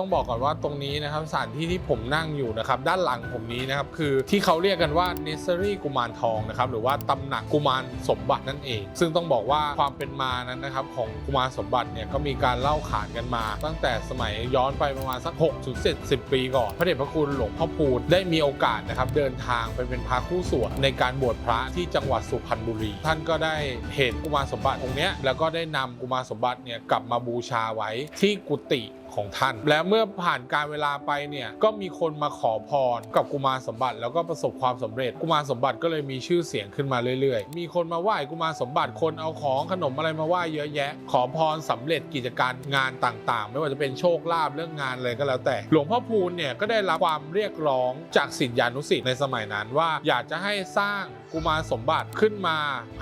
ต้องบอกก่อนว่าตรงนี้นะครับสถานที่ที่ผมนั่งอยู่นะครับ ด้านหลังผมนี้นะครับคือที่เขาเรียกกันว่าเนสเซอรี่กุมารทองนะครับหรือว่าตำหนักกุมารสมบัตินั่นเอง ซึ่งต้องบอกว่าความเป็นมานั้นนะครับของกุมารสมบัติเนี่ยก็มีการเล่าขานกันมา ตั้งแต่สมัยย้อนไปประมาณสัก6ถึง70 ปีก่อน พระเดชพระคุณหลวงพ่อพูนได้มีโอกาสนะครับเดินทางไปเป็นพระคู่สวดในการบวชพระที่จังหวัดสุพรรณบุรี ท่านก็ได้เห็นกุมารสมบัติองค์เนี้ยแล้วก็ได้นำกุมารสมบัติเนี่ยกลับมาบูชาไว้ที่กุฏิ ของท่าน และเมื่อผ่านการเวลาไปเนี่ยก็มีคนมาขอพรกับกุมารสมบัติ แล้วก็ประสบความสำเร็จกุมารสมบัติก็เลยมีชื่อเสียงขึ้นมาเรื่อยๆ มีคนมาไหว้กุมารสมบัติคนเอาของขนมอะไรมาไหว้เยอะแยะ ขอพรสำเร็จกิจการงานต่างๆ ไม่ว่าจะเป็นโชคลาภเรื่องงานอะไรก็แล้วแต่ หลวงพ่อพูนเนี่ยก็ได้รับความเรียกร้องจากศิษยานุศิษย์ในสมัยนั้นว่าอยากจะให้สร้างกุมารสมบัติขึ้นมา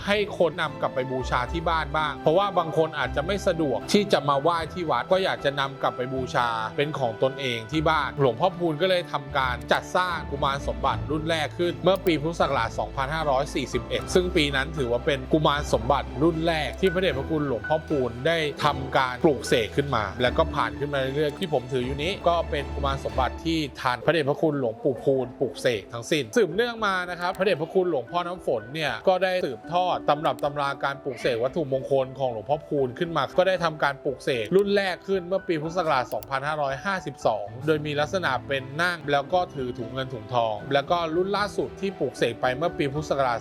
ให้คนนำกลับไปบูชาที่บ้านบ้าง เพราะว่าบางคนอาจจะไม่สะดวกที่จะมาไหว้ที่วัดก็อยากจะนำกลับไปบูชาเป็นของตนเองที่บ้าน หลวงพ่อพูนก็เลยทำการจัดสร้างกุมารสมบัติรุ่นแรกขึ้น เมื่อปีพุทธศักราช 2541 ซึ่งปีนั้นถือว่าเป็นกุมารสมบัติรุ่นแรกที่พระเดชพระคุณหลวงพ่อพูนได้ทำการปลูกเสกขึ้นมา แล้วก็ผ่านขึ้นมาเรื่อยๆที่ผมถืออยู่นี้ ก็เป็นกุมารสมบัติที่ทานพระเดชพระคุณหลวงปู่พูนปลูกเสกทั้งสิ้นสืบเนื่องมานะครับพระเดชพระคุณหลวงพ่อน้ำฝนเนี่ยก็ได้สืบทอดตำรับตำราการปลูกเสกวัตถุมงคลของหลวงพ่อพูนขึ้นมา ก็ได้ทำการปลูกเสกรุ่นแรกขึ้นเมื่อปีพุทธศักราช 2552 โดยมีลักษณะเป็นนั่งแล้วก็ถือถุงเงินถุงทอง แล้วก็รุ่นล่าสุดที่ปลูกเสกไปเมื่อปีพุทธศักราช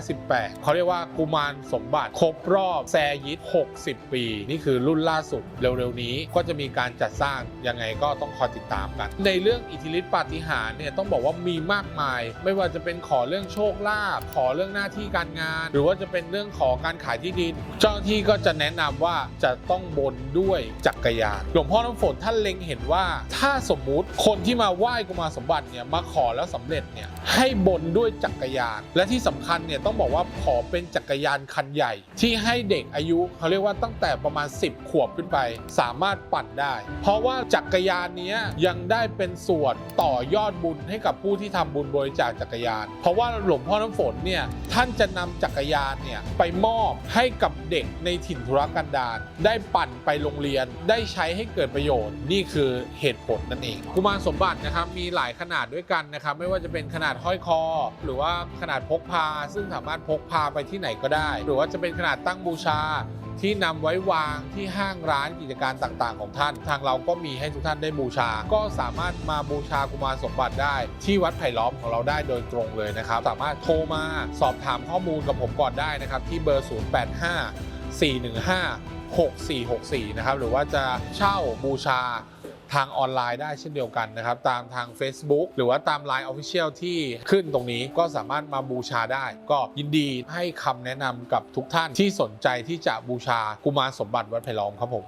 2558 เขาเรียกว่ากุมารสมบัติครบรอบแซยิต60 ปี นี่คือรุ่นล่าสุดเร็วๆนี้ก็จะมีการจัดสร้างยังไงก็ต้องคอยติดตามกัน ในเรื่องอิทธิฤทธิปาฏิหาริย์เนี่ยต้องบอกว่ามีมากมาย ไม่ว่าจะเป็นขอเรื่องโชคลาภขอเรื่องหน้าที่การงาน หรือว่าจะเป็นเรื่องขอการขายที่ดิน เจ้าหน้าที่ก็จะแนะนำว่าจะต้องบนด้วยจักรยานหลวงพ่อน้ำฝนท่านเล็งเห็นว่า ถ้าสมมุติคนที่มาไหว้กุมารสมบัติเนี่ยมาขอแล้วสำเร็จเนี่ยให้บนด้วยจักรยาน และที่สำคัญเนี่ยต้องบอกว่าขอเป็นจักรยานคันใหญ่ ที่ให้เด็กอายุเขาเรียกว่าตั้งแต่ประมาณ 10 ขวบขึ้นไป สามารถปั่นได้ เพราะว่าจักรยานนี้ยังได้เป็นส่วนต่อยอดบุญให้กับผู้ที่ทำบุญบริจาคจักรยาน เพราะว่าหลวงพ่อน้ำฝนเนี่ยท่านจะนำจักรยานเนี่ยไปมอบให้กับเด็กในถิ่นธุรกันดารได้ปั่นไปโรงเรียนได้ใช้ให้เกิดประโยชน์ นี่คือเหตุผลนั่นเอง กุมารสมบัตินะครับมีหลายขนาดด้วยกันนะครับไม่ว่าจะเป็นขนาดห้อยคอ หรือว่าขนาดพกพา ซึ่งสามารถพกพาไปที่ไหนก็ได้ หรือว่าจะเป็นขนาดตั้งบูชาที่นำไว้วางที่ห้างร้านกิจการต่างๆ ของท่าน ทางเราก็มีให้ทุกท่านได้บูชา ก็สามารถมาบูชากุมารสมบัติได้ ที่วัดไผ่ล้อมของเราได้โดยตรงเลยนะครับ สามารถโทรมาสอบถามข้อมูลกับผมก่อนได้นะครับ ที่เบอร์ 085 415 6464 นะครับ หรือว่าจะเช่าบูชาทางออนไลน์ได้เช่นเดียวกันนะครับ ตามทาง Facebook หรือว่าตาม Line Official ที่ขึ้นตรงนี้ก็สามารถมาบูชาได้ ก็ยินดีให้คำแนะนำกับทุกท่านที่สนใจที่จะบูชากุมารสมบัติวัดไผ่ล้อมครับผม